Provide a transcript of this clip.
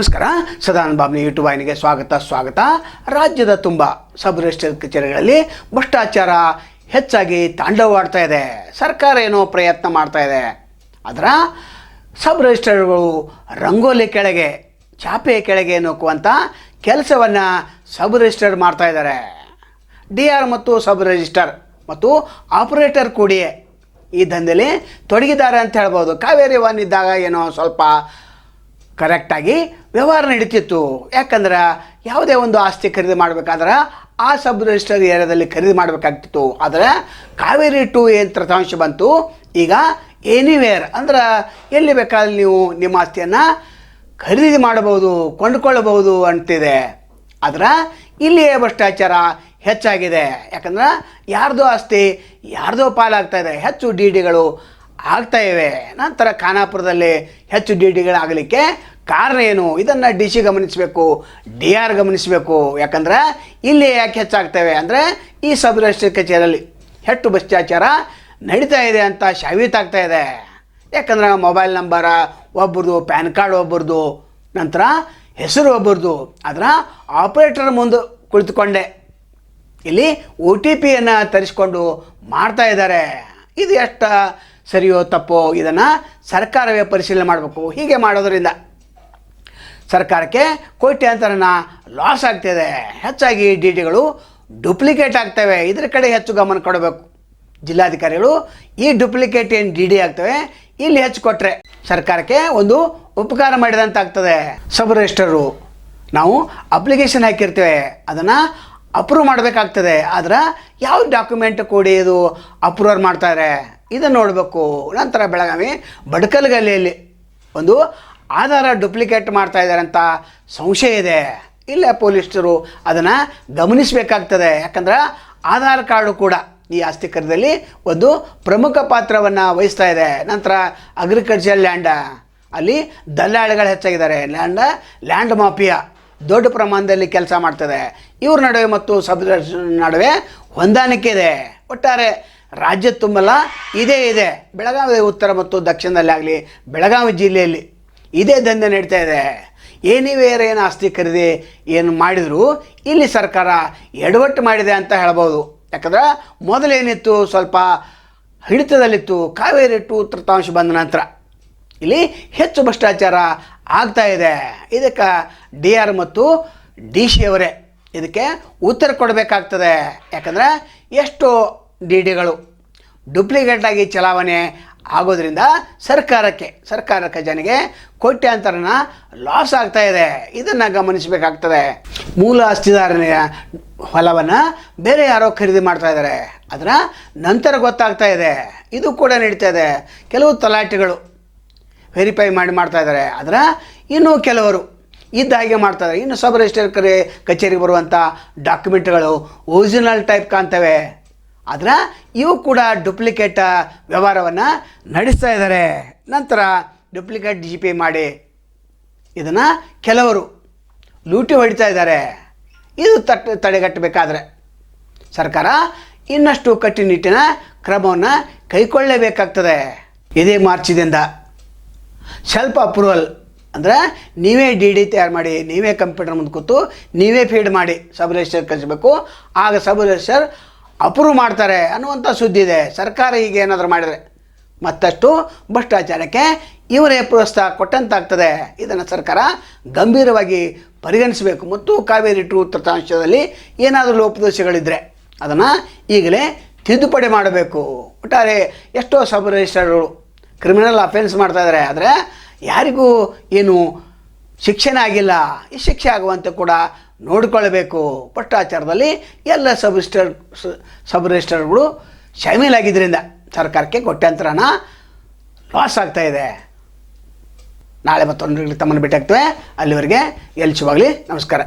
ನಮಸ್ಕಾರ. ಸದಾನಂದ ಬಾಬ್ನಿ ಯೂಟ್ಯೂಬ್ ವಾಹಿನಿಗೆ ಸ್ವಾಗತ ಸ್ವಾಗತ. ರಾಜ್ಯದ ತುಂಬ ಸಬ್ ರಿಜಿಸ್ಟರ್ ಕಚೇರಿಗಳಲ್ಲಿ ಭ್ರಷ್ಟಾಚಾರ ಹೆಚ್ಚಾಗಿ ತಾಂಡವವಾಡ್ತಾ ಇದೆ. ಸರ್ಕಾರ ಏನೋ ಪ್ರಯತ್ನ ಮಾಡ್ತಾ ಇದೆ. ಅದರ ಸಬ್ ರಿಜಿಸ್ಟರ್ಗಳು ರಂಗೋಲಿ ಕೆಳಗೆ, ಚಾಪೆ ಕೆಳಗೆ ನೂಕುವಂಥ ಕೆಲಸವನ್ನು ಸಬ್ ರಿಜಿಸ್ಟರ್ ಮಾಡ್ತಾ ಇದ್ದಾರೆ. ಡಿ ಆರ್ ಮತ್ತು ಸಬ್ ರಿಜಿಸ್ಟರ್ ಮತ್ತು ಆಪರೇಟರ್ ಕೂಡಿಯೇ ಈ ದಂಧೆಯಲ್ಲಿ ತೊಡಗಿದ್ದಾರೆ ಅಂತ ಹೇಳ್ಬೋದು. ಕಾವೇರಿ ಒನ್ ಇದ್ದಾಗ ಏನೋ ಸ್ವಲ್ಪ ಕರೆಕ್ಟಾಗಿ ವ್ಯವಹಾರ ನಡೀತಿತ್ತು. ಯಾಕಂದ್ರೆ ಯಾವುದೇ ಒಂದು ಆಸ್ತಿ ಖರೀದಿ ಮಾಡಬೇಕಾದ್ರೆ ಆ ಸಬ್ ರಿಜಿಸ್ಟರ್ ಏರಿಯಾದಲ್ಲಿ ಖರೀದಿ ಮಾಡಬೇಕಾಗ್ತಿತ್ತು. ಆದರೆ ಕಾವೇರಿ ಟು ಏನು ತೃತಾಂಶ ಬಂತು, ಈಗ ಎನಿವೇರ್ ಅಂದ್ರೆ ಎಲ್ಲಿ ಬೇಕಾದ್ರೆ ನೀವು ನಿಮ್ಮ ಆಸ್ತಿಯನ್ನು ಖರೀದಿ ಮಾಡಬಹುದು ಕೊಂಡುಕೊಳ್ಳಬಹುದು ಅಂತಿದೆ. ಆದ್ರೆ ಇಲ್ಲಿಯೇ ಭ್ರಷ್ಟಾಚಾರ ಹೆಚ್ಚಾಗಿದೆ. ಯಾಕಂದ್ರೆ ಯಾರ್ದೋ ಆಸ್ತಿ, ಯಾರ್ದೋ ಪಾಲಾಗ್ತಾ ಇದೆ. ಹೆಚ್ಚು ಡಿ ಡಿಗಳು ಆಗ್ತಾ ಇವೆ. ನಂತರ ಖಾನಾಪುರದಲ್ಲಿ ಹೆಚ್ಚು ಡಿ ಟಿಗಳಾಗಲಿಕ್ಕೆ ಕಾರಣ ಏನು? ಇದನ್ನು ಡಿ ಸಿ ಗಮನಿಸಬೇಕು, ಡಿ ಆರ್ ಗಮನಿಸಬೇಕು. ಯಾಕಂದ್ರೆ ಇಲ್ಲಿ ಯಾಕೆ ಹೆಚ್ಚಾಗ್ತವೆ ಅಂದರೆ ಈ ಸಬ್ ಕಚೇರಿಯಲ್ಲಿ ಹೆಚ್ಚು ಭ್ರಷ್ಟಾಚಾರ ನಡೀತಾ ಇದೆ ಅಂತ ಸಾಬೀತಾಗ್ತಾ ಇದೆ. ಯಾಕಂದ್ರೆ ಮೊಬೈಲ್ ನಂಬರ ಒಬ್ಬರದು ಪ್ಯಾನ್ ಕಾರ್ಡ್ ಒಬ್ಬರದು ನಂತರ ಹೆಸರು ಒಬ್ಬರದು ಅದರ ಆಪ್ರೇಟರ್ ಮುಂದೆ ಕುಳಿತುಕೊಂಡೆ. ಇಲ್ಲಿ ಒ ಟಿ ಪಿಯನ್ನು ತರಿಸ್ಕೊಂಡು ಮಾಡ್ತಾ ಇದ್ದಾರೆ. ಇದು ಎಷ್ಟು ಸರಿಯೋ ತಪ್ಪೋ ಇದನ್ನು ಸರ್ಕಾರವೇ ಪರಿಶೀಲನೆ ಮಾಡಬೇಕು. ಹೀಗೆ ಮಾಡೋದರಿಂದ ಸರ್ಕಾರಕ್ಕೆ ಕೋಟ್ಯಾಂತರನ ಲಾಸ್ ಆಗ್ತಿದೆ. ಹೆಚ್ಚಾಗಿ ಡಿ ಟಿಗಳು ಡುಪ್ಲಿಕೇಟ್ ಆಗ್ತವೆ. ಇದರ ಕಡೆ ಹೆಚ್ಚು ಗಮನ ಕೊಡಬೇಕು. ಜಿಲ್ಲಾಧಿಕಾರಿಗಳು ಈ ಡುಪ್ಲಿಕೇಟ್ ಏನು ಡಿ ಡಿ ಆಗ್ತವೆ, ಇಲ್ಲಿ ಹೆಚ್ಚು ಕೊಟ್ಟರೆ ಸರ್ಕಾರಕ್ಕೆ ಒಂದು ಉಪಕಾರ ಮಾಡಿದಂತಾಗ್ತದೆ. ಸಬ್ ರಿಜಿಸ್ಟರು ನಾವು ಅಪ್ಲಿಕೇಶನ್ ಹಾಕಿರ್ತೇವೆ. ಅದನ್ನು ಅಪ್ರೂವ್ ಮಾಡಬೇಕಾಗ್ತದೆ. ಆದ್ರೆ ಯಾವ ಡಾಕ್ಯುಮೆಂಟ್ ಕೊಡಿ ಇದು ಅಪ್ರೂವರ್ ಮಾಡ್ತಾರೆ? ಇದನ್ನು ನೋಡಬೇಕು. ನಂತರ ಬೆಳಗಾವಿ, ಬಡ್ಕಲ್ಗಲ್ಲಿಯಲ್ಲಿ ಒಂದು ಆಧಾರ ಡುಪ್ಲಿಕೇಟ್ ಮಾಡ್ತಾ ಇದ್ದಾರೆ ಅಂತ ಸಂಶಯ ಇದೆ. ಇಲ್ಲೇ ಪೊಲೀಸರು ಅದನ್ನು ಗಮನಿಸಬೇಕಾಗ್ತದೆ. ಯಾಕಂದ್ರೆ ಆಧಾರ್ ಕಾರ್ಡು ಕೂಡ ಈ ಆಸ್ತಿ ಖರೀದಿಯಲ್ಲಿ ಒಂದು ಪ್ರಮುಖ ಪಾತ್ರವನ್ನು ವಹಿಸ್ತಾ ಇದೆ. ನಂತರ ಅಗ್ರಿಕಲ್ಚರ್ ಲ್ಯಾಂಡ ಅಲ್ಲಿ ದಲ್ಲಾಳಿಗಳು ಹೆಚ್ಚಾಗಿದ್ದಾರೆ. ಲ್ಯಾಂಡ ಲ್ಯಾಂಡ್ ಮಾಫಿಯಾ ದೊಡ್ಡ ಪ್ರಮಾಣದಲ್ಲಿ ಕೆಲಸ ಮಾಡ್ತದೆ. ಇವ್ರ ನಡುವೆ ಮತ್ತು ಸಬ್ ನಡುವೆ ಹೊಂದಾಣಿಕೆ ಇದೆ. ಒಟ್ಟಾರೆ ರಾಜ್ಯದ ತುಂಬಲ್ಲ, ಇದೇ, ಇದೆ. ಬೆಳಗಾವಿ ಉತ್ತರ ಮತ್ತು ದಕ್ಷಿಣದಲ್ಲಿ ಆಗಲಿ, ಬೆಳಗಾವಿ ಜಿಲ್ಲೆಯಲ್ಲಿ ಇದೇ ದಂಧೆ ನಡೀತಾ ಇದೆ. ಏನಿವೇರ ಏನು ಆಸ್ತಿ ಖರೀದಿ ಏನು ಮಾಡಿದರೂ, ಇಲ್ಲಿ ಸರ್ಕಾರ ಎಡವಟ್ಟು ಮಾಡಿದೆ ಅಂತ ಹೇಳ್ಬೋದು. ಯಾಕಂದ್ರೆ ಮೊದಲೇನಿತ್ತು ಸ್ವಲ್ಪ ಹಿಡಿತದಲ್ಲಿತ್ತು, ಕಾವೇರಿ ಟು ತೃತಾಂಶ ಬಂದ ನಂತರ. ಇಲ್ಲಿ ಹೆಚ್ಚು ಭ್ರಷ್ಟಾಚಾರ ಆಗ್ತಾ ಇದೆ. ಇದಕ್ಕೆ ಡಿ ಆರ್ ಮತ್ತು ಡಿ ಸಿ ಅವರೇ ಇದಕ್ಕೆ ಉತ್ತರ ಕೊಡಬೇಕಾಗ್ತದೆ. ಯಾಕಂದರೆ ಎಷ್ಟು ಡಿ ಡಿಗಳು ಡುಪ್ಲಿಕೇಟ್ ಆಗಿ ಚಲಾವಣೆ ಆಗೋದ್ರಿಂದ ಸರ್ಕಾರಕ್ಕೆ ಸರ್ಕಾರ ಖಜಾನೆಗೆ ಕೋಟ್ಯಾಂತರನ ಲಾಸ್ ಆಗ್ತಾ ಇದೆ. ಇದನ್ನು ಗಮನಿಸಬೇಕಾಗ್ತದೆ. ಮೂಲ ಆಸ್ತಿದಾರನ ಹೊಲವನ್ನು ಬೇರೆ ಯಾರೋ ಖರೀದಿ ಮಾಡ್ತಾ ಇದ್ದಾರೆ. ಅದರ ನಂತರ ಗೊತ್ತಾಗ್ತಾ ಇದೆ. ಇದು ಕೂಡ ನಡೀತಾ ಇದೆ. ಕೆಲವು ತಲಾಟೆಗಳು ವೆರಿಫೈ ಮಾಡಿ ಮಾಡ್ತಾ ಇದ್ದಾರೆ. ಅದರ ಇನ್ನೂ ಕೆಲವರು ಇದ್ದ ಹಾಗೆ ಮಾಡ್ತಾರೆ ಇನ್ನು ಸಬ್ ರಿಜಿಸ್ಟರ್ ಕಚೇರಿಗೆ ಬರುವಂಥ ಡಾಕ್ಯುಮೆಂಟ್ಗಳು ಒರಿಜಿನಲ್ ಟೈಪ್ ಕಾಣ್ತವೆ. ಆದರೆ ಇವು ಕೂಡ ಡುಪ್ಲಿಕೇಟ್ ವ್ಯವಹಾರವನ್ನು ನಡೆಸ್ತಾ ಇದ್ದಾರೆ ನಂತರ ಡುಪ್ಲಿಕೇಟ್ ಜಿ ಪೇ ಮಾಡಿ ಇದನ್ನು ಕೆಲವರು ಲೂಟಿ ಹೊಡಿತಾ ಇದ್ದಾರೆ ಇದು ತಟ್, ತಡೆಗಟ್ಟಬೇಕಾದ್ರೆ ಸರ್ಕಾರ ಇನ್ನಷ್ಟು ಕಟ್ಟುನಿಟ್ಟಿನ ಕ್ರಮವನ್ನು ಕೈಗೊಳ್ಳಲೇಬೇಕಾಗ್ತದೆ ಇದೇ ಮಾರ್ಚಿದಿಂದ ಸ್ವಲ್ಪ ಅಪ್ರೂವಲ್ ಅಂದರೆ ನೀವೇ ಡಿ ಡಿ ತಯಾರು ಮಾಡಿ, ನೀವೇ ಕಂಪ್ಯೂಟರ್ ಮುಂದೆ ಕೂತು ನೀವೇ ಫೀಡ್ ಮಾಡಿ ಸಬ್ ರಿಜಿಸ್ಟರ್ ಕಳಿಸ್ಬೇಕು. ಆಗ ಸಬ್ ರಿಜಿಸ್ಟರ್ ಅಪ್ರೂವ್ ಮಾಡ್ತಾರೆ ಅನ್ನುವಂಥ ಸುದ್ದಿ ಇದೆ. ಸರ್ಕಾರ ಈಗ ಏನಾದರೂ ಮಾಡಿದರೆ ಮತ್ತಷ್ಟು ಭ್ರಷ್ಟಾಚಾರಕ್ಕೆ ಇವರೇ ಪ್ರೋತ್ಸಾಹ ಕೊಟ್ಟಂತಾಗ್ತದೆ. ಇದನ್ನು ಸರ್ಕಾರ ಗಂಭೀರವಾಗಿ ಪರಿಗಣಿಸಬೇಕು. ಮತ್ತು ಕಾವೇರಿ ಟು ತೃತಾಂಶದಲ್ಲಿ ಏನಾದರೂ ಲೋಪದೋಷಗಳಿದ್ದರೆ ಅದನ್ನು ಈಗಲೇ ತಿದ್ದುಪಡಿ ಮಾಡಬೇಕು. ಒಟ್ಟಾರೆ ಎಷ್ಟೋ ಸಬ್ ರಿಜಿಸ್ಟರ್ಗಳು ಕ್ರಿಮಿನಲ್ ಅಫೆನ್ಸ್ ಮಾಡ್ತಾ ಇದ್ದಾರೆ ಆದರೆ ಯಾರಿಗೂ ಏನು ಶಿಕ್ಷಣ ಆಗಿಲ್ಲ. ಈ ಶಿಕ್ಷೆ ಆಗುವಂತೆ ಕೂಡ ನೋಡಿಕೊಳ್ಳಬೇಕು ಭ್ರಷ್ಟಾಚಾರದಲ್ಲಿ ಎಲ್ಲ ಸಬ್ ರಿಜಿಸ್ಟರ್ ಸಬ್ ರಿಜಿಸ್ಟರ್ಗಳು ಶಾಮೀಲಾಗಿದ್ದರಿಂದ ಸರ್ಕಾರಕ್ಕೆ ಕೊಟ್ಟಂತರ ಹಣ ಲಾಸ್ ಇದೆ. ನಾಳೆ ಮತ್ತೊಂದು ತಮ್ಮನ್ನು ಭೇಟಿ ಆಗ್ತೇವೆ. ಅಲ್ಲಿವರೆಗೆ ಎಲ್ಲಿ ಶುಭಾಗಲಿ ನಮಸ್ಕಾರ.